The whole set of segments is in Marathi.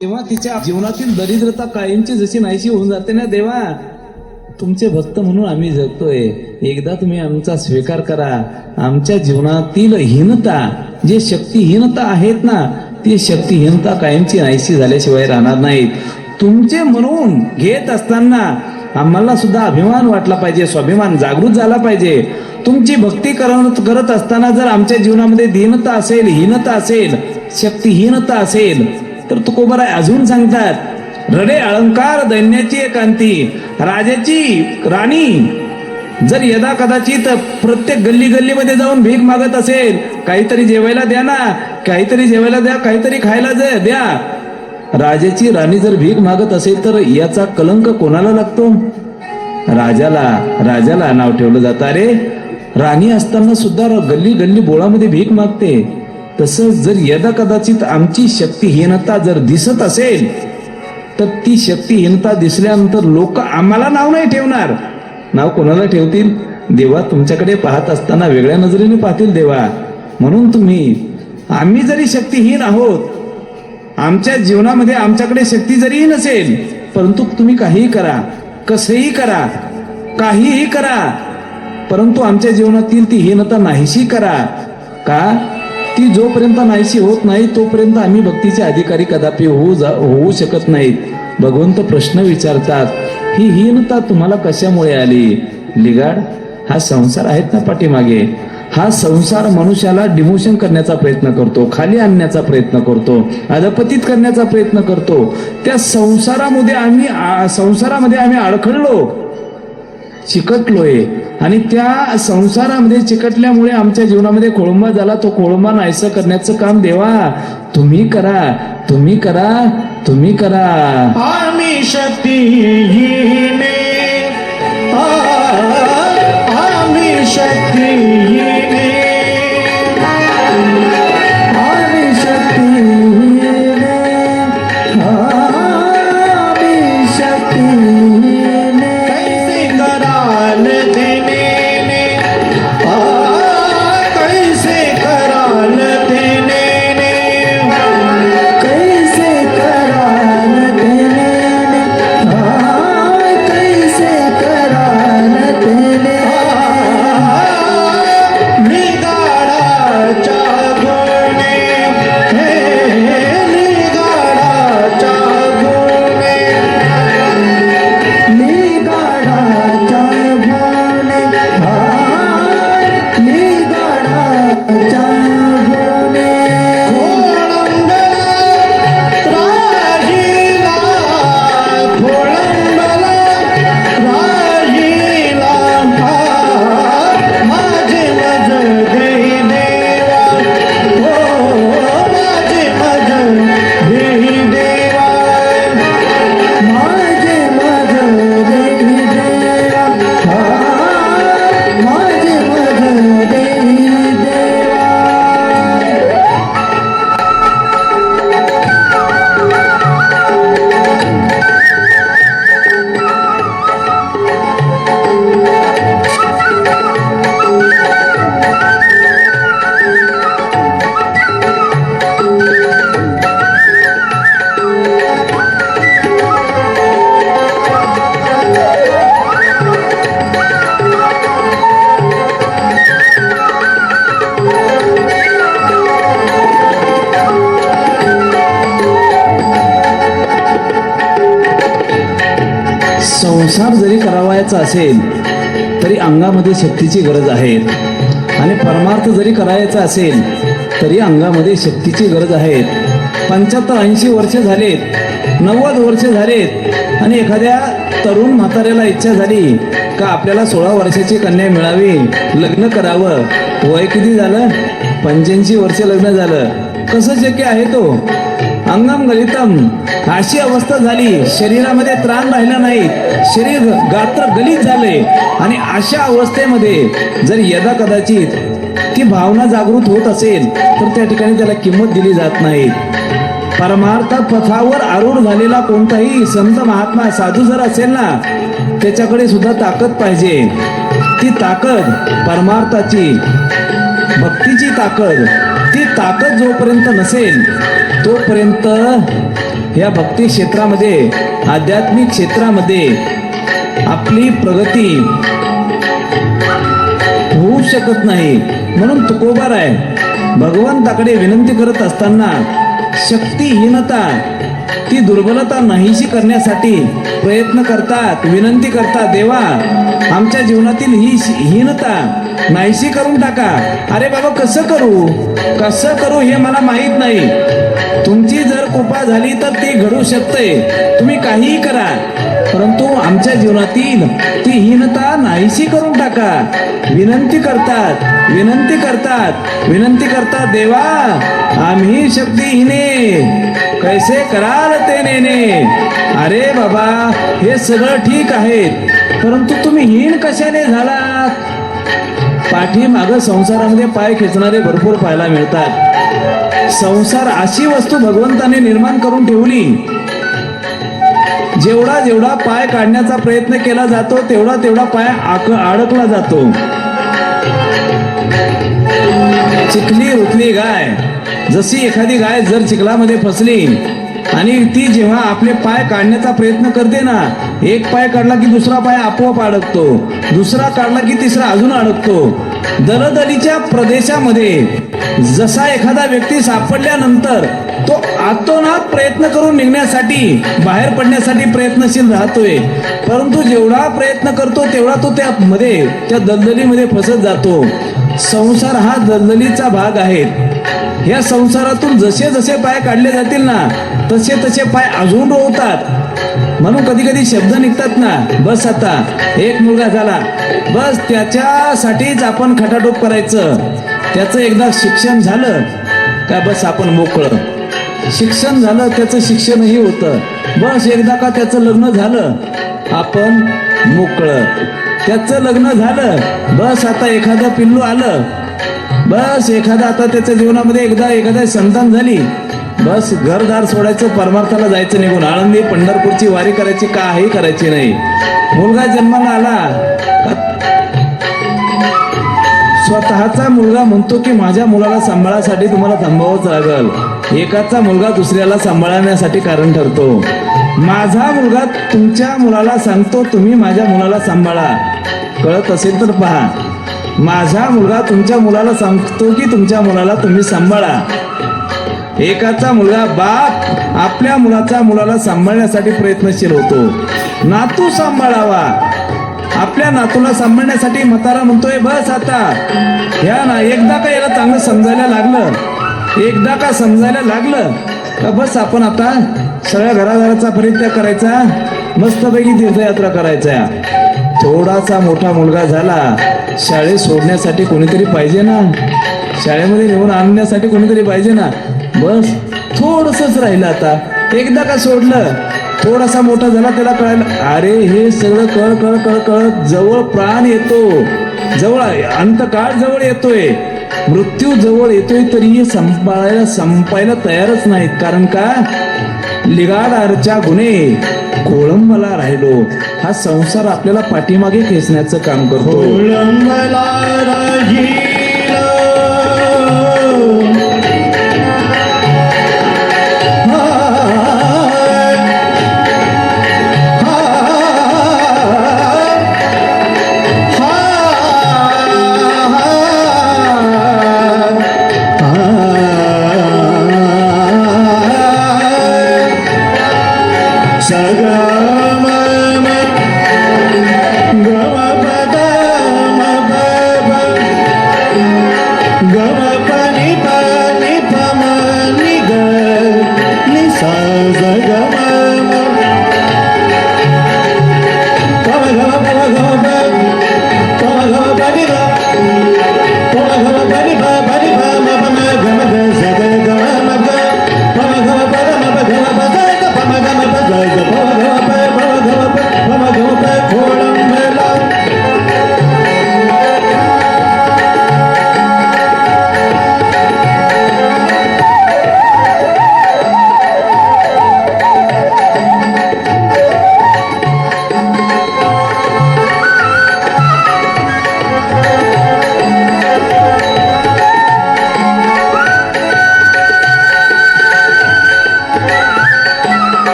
तेव्हा तिच्या जीवनातील दरिद्रता कायमची जशी नाहीशी होऊन जाते ना देवा? तुमचे भक्त म्हणून आम्ही जगतोय. एकदा तुम्ही आमचा स्वीकार करा. आमच्या जीवनातील हीनता जे शक्तिहीनता आहेत ना ती शक्तिहीनता कायमची नाहीशी झाल्याशिवाय राहणार नाहीत. तुमचे म्हणून घेत असताना आम्हाला सुद्धा अभिमान वाटला पाहिजे स्वाभिमान जागृत झाला पाहिजे. तुमची भक्ती करत करत असताना जर आमच्या जीवनामध्ये दीनता असेल हीनता असेल शक्तिहीनता असेल तर तुकोबराय अजून सांगतात रडे अलंकार दैन्याची एकांती राजाची राणी. जर यदा कदाचित प्रत्येक गल्ली गल्लीमध्ये जाऊन भीक मागत असेल काहीतरी जेवायला द्या ना काहीतरी जेवायला द्या काहीतरी खायला द्या. राजाची राणी जर भीक मागत असेल तर याचा कलंक कोणाला लागतो? राजाला राजाला नाव ठेवलं जातं. अरे राणी असताना सुद्धा गल्ली गल्ली बोळामध्ये भीक मागते. तसंच जर यदा कदाचित आमची शक्तिहीनता जर दिसत असेल तर ती शक्तिहीनता दिसल्यानंतर लोक आम्हाला नाव नाही ठेवणार. नाव कोणाला ठेवतील? देवा तुमच्याकडे पाहत असताना वेगळ्या नजरेने पाहतील देवा. म्हणून तुम्ही आम्ही जरी शक्तिहीन आहोत आमच्या जीवनामध्ये आमच्याकडे शक्ती जरीही नसेल परंतु तुम्ही काहीही करा कसंही करा काहीही करा परंतु आमच्या जीवनातील ती हीनता नाहीशी करा. का? ती जोपर्यंत नाहीशी होत नाही तोपर्यंत आम्ही भक्तीचे अधिकारी कदापि होऊ जा होऊ शकत नाहीत. भगवंत प्रश्न विचारतात ही हीनता तुम्हाला कशामुळे आली? लिगाड हा संसार आहेत ना पाठीमागे? हा संसार मनुष्याला डिमोशन करण्याचा प्रयत्न करतो खाली आणण्याचा प्रयत्न करतो अधपतित करण्याचा प्रयत्न करतो. त्या संसारामध्ये आम्ही संसारामध्ये आम्ही अडखळलो. चिकटलोय. आणि त्या संसारामध्ये चिकटल्यामुळे आमच्या जीवनामध्ये खोळंबा झाला. तो खोळंबा नाहीसं करण्याचं काम देवा. तुम्ही करा. तुम्ही करा. तुम्ही करा. आम्ही शक्ती आम्ही शक्ती असेल तरी अंगामध्ये शक्तीची गरज आहे. आणि परमार्थ जरी करायचा असेल तरी अंगामध्ये शक्तीची गरज आहे. पंच्याहत्तर ऐंशी वर्ष झालेत नव्वद वर्ष झालेत आणि एखाद्या तरुण म्हाताऱ्याला इच्छा झाली का आपल्याला सोळा वर्षाची कन्या मिळावी लग्न करावं वय किती झालं? पंच्याऐंशी वर्ष लग्न झालं. कसं शक्य आहे तो? अंगम गलितम. अशी अवस्था झाली. शरीरामध्ये त्राण राहिला नाही. शरीर गात्र गलित झाले. आणि अशा अवस्थेमध्ये जर यदा कदाचित ती भावना जागृत होत असेल तर त्या ठिकाणी त्याला किंमत दिली जात नाही. परमार्थ पथावर आरूढ झालेला कोणताही संत महात्मा साधू जर असेल ना त्याच्याकडे सुद्धा ताकद पाहिजे. ती ताकद परमार्थाची भक्तीची ताकद ती ताकद जोपर्यंत नसेल तोपर्यंत या भक्ती क्षेत्रामध्ये आध्यात्मिक क्षेत्रामध्ये आपली प्रगती होऊ शकत नाही. म्हणून तुकोबार आहे भगवंताकडे विनंती करत असताना शक्तीहीनता ती दुर्बलता नाहीशी करण्यासाठी प्रयत्न करतात विनंती करतात देवा आमच्या जीवनातील ही हीनता नाहीशी करून टाका. अरे बाबा कसं करू? कसं करू हे मला माहीत नाही. तुमची जर कृपा झाली तर ती घडू शकते. तुम्ही काहीही करा परंतु आमच्या जीवनातील ती हीनता नाहीशी करून टाका. विनंती करतात विनंती करतात विनंती करतात देवा आम्ही शक्तीहीने कैसे करा कराल ते नेने. अरे बाबा हे सगळं ठीक आहे परंतु तुम्ही हीन कशाने झालात? पाठीमाग संसारामध्ये पाय खेचणारे भरपूर पाहायला मिळतात. संसार अशी वस्तू भगवंताने निर्माण करून ठेवली. जेवढा जेवढा पाय काढण्याचा प्रयत्न केला जातो तेवढा तेवढा पाय आक अडकला जातो. चिखली रुतली गाय. जशी एखादी गाय जर चिखलामध्ये फसली आणि ती जेव्हा आपले पाय काढण्याचा प्रयत्न करते ना एक पाय काढला की दुसरा पाय आपोआप अडकतो. दुसरा काढला की तिसरा अजून अडकतो. दलदलीच्या प्रदेशामध्ये जसा एखादा व्यक्ती सापडल्यानंतर तो आतोनात प्रयत्न करून निघण्यासाठी बाहेर पडण्यासाठी प्रयत्नशील राहतोय. परंतु जेवढा प्रयत्न करतो तेवढा तो त्यामध्ये त्या दलदलीमध्ये फसत जातो. संसार हा दलदलीचा भाग आहे. या संसारातून जसे जसे पाय काढले जातील ना तसे तसे पाय अजून रोवतात. म्हणून कधी कधी शब्द निघतात ना बस आता एक मुलगा झाला बस त्याच्यासाठीच आपण खटाटोप करायचं. त्याचं एकदा शिक्षण झालं का बस आपण मोकळं. शिक्षण झालं त्याचं शिक्षणही होतं. बस एकदा का त्याचं लग्न झालं आपण मोकळं. त्याचं लग्न झालं. बस आता एखादं पिल्लू आलं. बस एखादा आता त्याच्या जीवनामध्ये एकदा एखादा संतान झाली. बस घरदार सोडायचं परमार्थाला जायचं निघून. आळंदी पंढरपूरची वारी करायची काही करायची नाही. मुलगा जन्माला आला. स्वतःचा मुलगा म्हणतो की माझ्या मुलाला सांभाळासाठी तुम्हाला थांबावंच लागल. एकाचा मुलगा दुसऱ्याला सांभाळण्यासाठी कारण ठरतो. माझा मुलगा तुमच्या मुलाला सांगतो तुम्ही माझ्या मुलाला सांभाळा. कळत असेल तर पहा. माझा मुलगा तुमच्या मुलाला सांगतो की तुमच्या मुलाला तुम्ही सांभाळा. एकाचा मुलगा बाप आपल्या मुलाचा मुलाला सांभाळण्यासाठी प्रयत्नशील होतो. नातू सांभाळावा. आपल्या नातूला सांभाळण्यासाठी म्हातारा म्हणतोय बस आता. ह्या ना एकदा का याला चांगलं समजायला लागलं? एकदा का समजायला लागलं? बस आपण आता सगळ्या घराघराचा परित्याग करायचा. मस्तपैकी तीर्थयात्रा करायचा. थोडासा मोठा मुलगा झाला शाळेत सोडण्यासाठी कोणीतरी पाहिजे ना? शाळेमध्ये नेऊन आणण्यासाठी कोणीतरी पाहिजे ना? बस थोडसच राहिलं आता. एकदा का सोडलं थोडासा मोठा झाला त्याला कळायला अरे हे सगळं कळ कळ कळ कळत जवळ प्राण येतो. जवळ अंतकाळ जवळ येतोय. मृत्यू जवळ येतोय तरीही संपायला संपायला तयारच नाहीत. कारण का? लिगाडारच्या गुन्हे. कोळंबला राहिलो. हा संसार आपल्याला पाठीमागे खेचण्याचं काम करतो. कोळंबला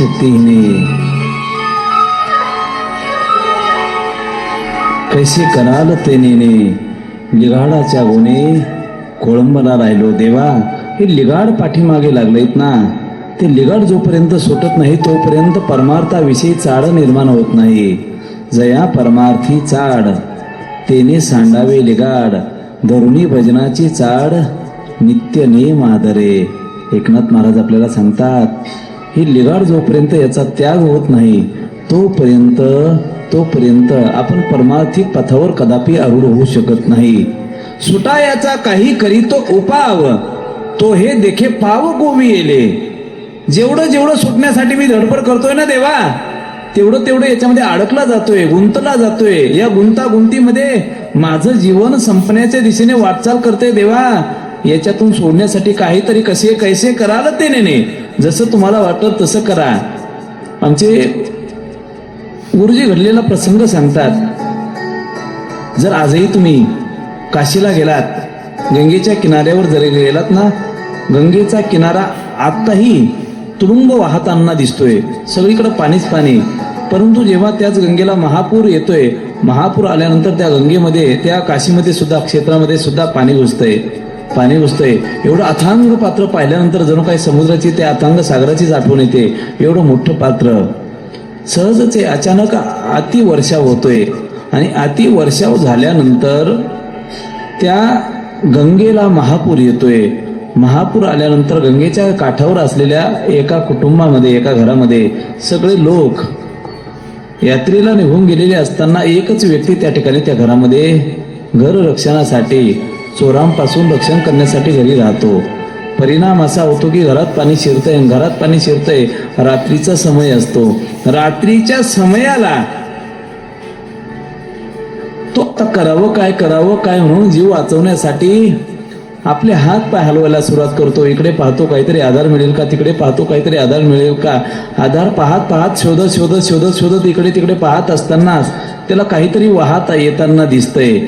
ही कैसे कराल ते नेने लिगाडाच्या गुणे कोळंबला राहिलो देवा. हे लिगाड पाठीमागे लागलेत ना. ते लिगाड जोपर्यंत सुटत नाही तोपर्यंत परमार्थाविषयी चाड निर्माण होत नाही. जया परमार्थी चाड. तेने सांडावे लिगाड. धरुणी भजनाची चाड नित्य नेम आदरे. एकनाथ महाराज आपल्याला सांगतात ही लिगाड जोपर्यंत याचा त्याग होत नाही तोपर्यंत तोपर्यंत आपण परमार्थिक पथावर कदापि आरूढ होऊ शकत नाही. सुटा याचा काही करीतो उपाव तो हे देखे पाव गोवी येले. जेवढं जेवढं सुटण्यासाठी मी धडपड करतोय ना देवा तेवढं तेवढं याच्यामध्ये अडकला जातोय गुंतला जातोय. या गुंतागुंतीमध्ये माझं जीवन संपण्याच्या दिशेने वाटचाल करते देवा. याच्यातून सोडण्यासाठी काहीतरी कसे कैसे कराल ते नेने जसं तुम्हाला वाटत तसं करा. आमचे गुरुजी घडलेला प्रसंग सांगतात. जर आजही तुम्ही काशीला गेलात गंगेच्या किनाऱ्यावर जरी गेलात ना गंगेचा किनारा आत्ताही तुडुंब वाहताना दिसतोय. सगळीकडे पाणीच पाणी. परंतु जेव्हा त्याच गंगेला महापूर येतोय महापूर आल्यानंतर त्या गंगेमध्ये त्या काशीमध्ये सुद्धा क्षेत्रामध्ये सुद्धा पाणी घुसतंय. पाणी घुसतंय एवढं अथांग पात्र पाहिल्यानंतर जणू काही समुद्राची त्या अथांग सागराचीच आठवण येते. एवढं मोठं पात्र. सहजच आहे अचानक अति वर्षाव होतोय. आणि अति वर्षाव झाल्यानंतर त्या गंगेला महापूर येतोय. महापूर आल्यानंतर गंगेच्या काठावर असलेल्या एका कुटुंबामध्ये एका घरामध्ये सगळे लोक यात्रेला निघून गेलेले असताना एकच व्यक्ती त्या ठिकाणी त्या घरामध्ये घर रक्षणासाठी चोरांपासून रक्षण करण्यासाठी घरी राहतो. परिणाम असा होतो की घरात पाणी शिरतंय घरात पाणी शिरतंय रात्रीचा समय असतो. रात्रीच्या समयाला तो आता करावं काय करावं काय म्हणून जीव वाचवण्यासाठी आपले हात पाय हलवायला सुरुवात करतो. इकडे पाहतो काहीतरी आधार मिळेल का तिकडे पाहतो काहीतरी आधार मिळेल का? आधार पाहत पाहत शोधत शोधत शोधत शोधत इकडे तिकडे पाहत असतानाच त्याला काहीतरी वाहता येताना दिसतंय.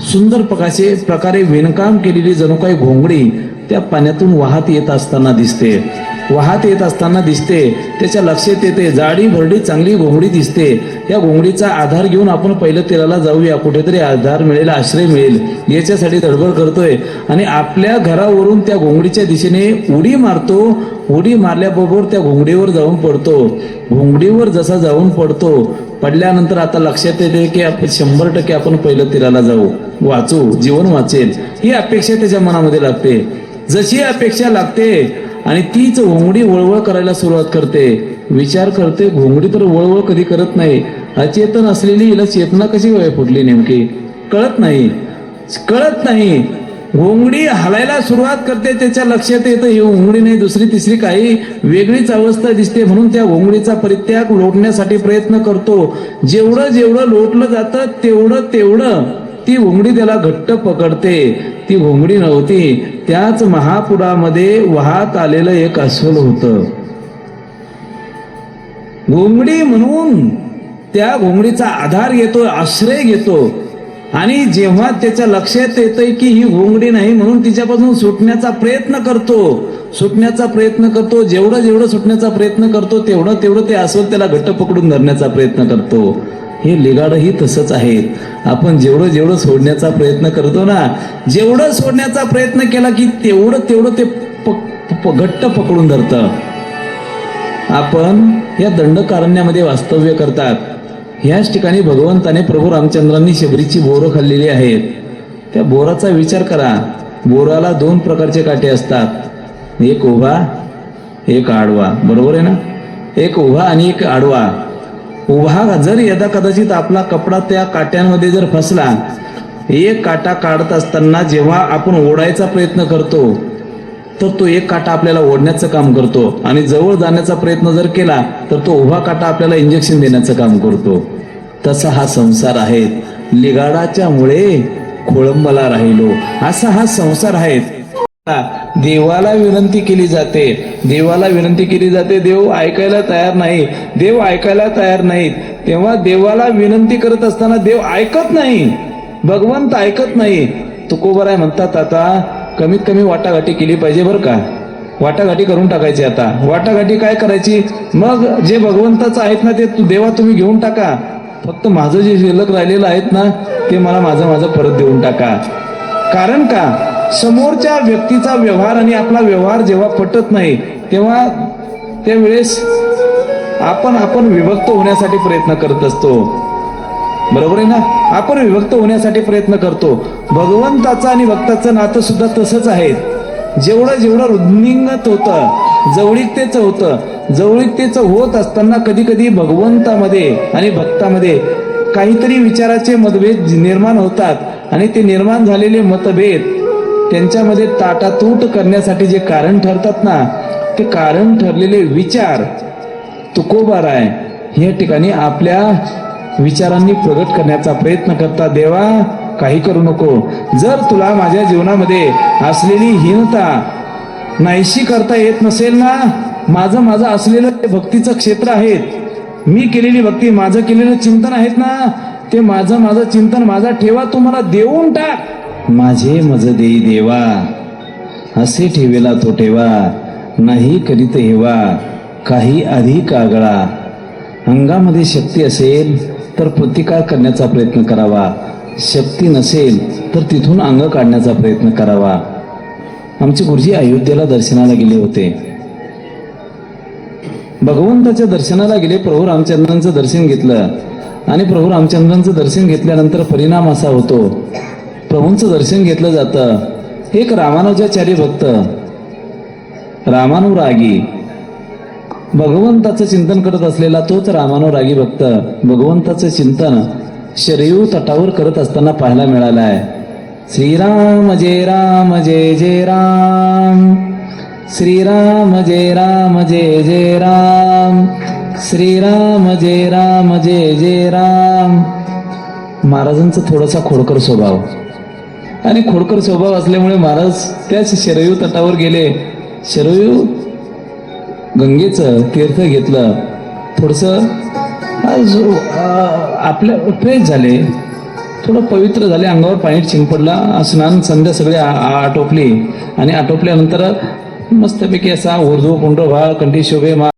सुंदर प्रकाशे प्रकारे विणकाम केलेली जणू काही घोंगडी त्या पाण्यातून वाहत येत असताना दिसते. वाहत येत असताना दिसते. त्याच्या लक्षात येते जाडी भरडी चांगली घोंगडी दिसते. या घोंगडीचा आधार घेऊन आपण पहिलं तेलाला जाऊया. कुठेतरी आधार मिळेल आश्रय मिळेल. याच्यासाठी धडबड करतोय. आणि आपल्या घरावरून त्या घोंगडीच्या दिशेने उडी मारतो. उडी मारल्याबरोबर त्या घोंगडीवर जाऊन पडतो. घोंगडीवर जसा जाऊन पडतो पडल्यानंतर आता लक्षात येते की आपण शंभर टक्के आपण पहिलं तीराला जाऊ. वाचू जीवन वाचेल. ही अपेक्षा त्याच्या मनामध्ये लागते. जशी अपेक्षा लागते आणि तीच घोंगडी वळवळ करायला सुरुवात करते. विचार करते घोंगडी तर वळवळ कधी करत नाही. अचेतन असलेली हिला चेतना कशी वेळ फुटली नेमकी? कळत नाही. कळत नाही. घोंगडी हलायला सुरुवात करते त्याच्या लक्षात येतं ही घोंगडी नाही दुसरी तिसरी काही वेगळीच अवस्था दिसते म्हणून त्या घोंगडीचा परित्याग लोटण्यासाठी प्रयत्न करतो. जेवढं जेवढं लोटलं जातं तेवढं तेवढं ती घोंगडी त्याला घट्ट पकडते. ती घोंगडी नव्हती. त्याच महापुरामध्ये वाहत आलेलं एक अस्वल होतं. घोंगडी म्हणून त्या घोंगडीचा आधार घेतो आश्रय घेतो. आणि जेव्हा त्याच्या लक्षात येतंय की ही घोंगडी नाही म्हणून तिच्यापासून सुटण्याचा प्रयत्न करतो. सुटण्याचा प्रयत्न करतो. जेवढं जेवढं सुटण्याचा प्रयत्न करतो तेवढं तेवढं ते अस्वल त्याला घट्ट पकडून धरण्याचा प्रयत्न करतो. हे लिगाडही तसंच आहे आपण जेवढं जेवढं सोडण्याचा प्रयत्न करतो ना जेवढं सोडण्याचा प्रयत्न केला की तेवढं तेवढं ते घट्ट पकडून धरतं. आपण या दंडकारण्यामध्ये वास्तव्य करतात. ह्याच ठिकाणी भगवंताने प्रभू रामचंद्रांनी शबरीची बोरं खाल्लेली आहेत. त्या बोराचा विचार करा. बोराला दोन प्रकारचे काटे असतात. एक उभा एक आडवा. बरोबर आहे ना? एक उभा आणि एक आडवा. उभा जर यदा कदाचित आपला कपडा त्या काट्यांमध्ये जर फसला एक काटा काढत असताना जेव्हा आपण ओढायचा प्रयत्न करतो तर तो एक काटा आपल्याला ओढण्याचं काम करतो. आणि जवळ जाण्याचा प्रयत्न जर केला तर तो उभा काटा आपल्याला इंजेक्शन देण्याचं काम करतो. तसा हा संसार आहे. लिगाडाच्या मुळे खोळंबला राहिलो. असा हा संसार आहे. देवाला विनंती केली जाते. देवाला विनंती केली जाते देव ऐकायला तयार नाही. देव ऐकायला तयार नाहीत. तेव्हा देवाला विनंती करत असताना देव ऐकत नाही. भगवंत ऐकत नाही. तुकोबराय म्हणतात आता कमीत कमी वाटाघाटी केली पाहिजे बरं का. वाटाघाटी करून टाकायची आता. वाटाघाटी काय करायची? मग जे भगवंताचं आहेत ना ते देवा तुम्ही घेऊन टाका. फक्त माझं जे शिल्लक राहिलेलं आहेत ना ते मला माझं माझं परत देऊन टाका. कारण का? समोरच्या व्यक्तीचा व्यवहार आणि आपला व्यवहार जेव्हा पटत नाही तेव्हा त्यावेळेस आपण आपण विभक्त होण्यासाठी प्रयत्न करत असतो. बरोबर आहे ना? आपण विभक्त होण्यासाठी प्रयत्न करतो. भगवंताचं आणि भक्ताचं नातं सुद्धा तसंच आहे. जेवढं जेवढं रुद्निंगत होतं जवळीकतेचं होतं जवळीकतेचं होत असताना कधी कधी भगवंतामध्ये आणि भक्तामध्ये काहीतरी विचाराचे मतभेद निर्माण होतात. आणि ते निर्माण झालेले मतभेद त्यांच्यामध्ये ताटातूट करण्यासाठी जे कारण ठरतात ना ते कारण ठरलेले विचार तुकोबार आहे या ठिकाणी आपल्या विचारांनी प्रगट करण्याचा प्रयत्न करता देवा काही करू नको. जर तुला माझ्या जीवनामध्ये असलेली हीनता नाहीशी करता येत नसेल ना माझं माझं असलेलं ते भक्तीचं क्षेत्र आहेत. मी केलेली भक्ती माझं केलेलं चिंतन आहेत ना ते माझं माझं चिंतन माझा ठेवा तू मला देऊन टाक. माझे मज देई देवा असे ठेवेला तो ठेवा नाही करीत हेवा काही अधिक आगळा. अंगामध्ये शक्ती असेल तर प्रतिकार करण्याचा प्रयत्न करावा. शक्ती नसेल तर तिथून अंग काढण्याचा प्रयत्न करावा. आमचे गुरुजी अयोध्येला दर्शनाला गेले होते. भगवंताच्या दर्शनाला गेले प्रभू रामचंद्रांचं दर्शन घेतलं. आणि प्रभू रामचंद्रांचं दर्शन घेतल्यानंतर परिणाम असा होतो. प्रभूंचं दर्शन घेतलं जातं. एक रामानुजाचार्य भक्त. रामानुरागी. भगवंताचं चिंतन करत असलेला तोच रामानुरागी भक्त. भगवंताचं चिंतन शरयू तटावर करत असताना पाहायला मिळाला आहे श्रीराम जय राम जय जय राम. श्रीराम जय राम जय जय राम. श्रीराम जय राम जय जय राम. महाराजांचा थोडासा खोडकर स्वभाव. आणि खोडकर स्वभाव असल्यामुळे महाराज त्याच शरयू तटावर गेले. शरयू गंगेचं तीर्थ घेतलं. थोडस आपल्या फ्रेश झाले. थोडं पवित्र झाले. अंगावर पाणी चिंपडला स्नान संध्या सगळे आ- आटोपली. आणि आटोपल्यानंतर मस्तपैकी असा उर्दू कुंड भाळ कंठी शोभे मा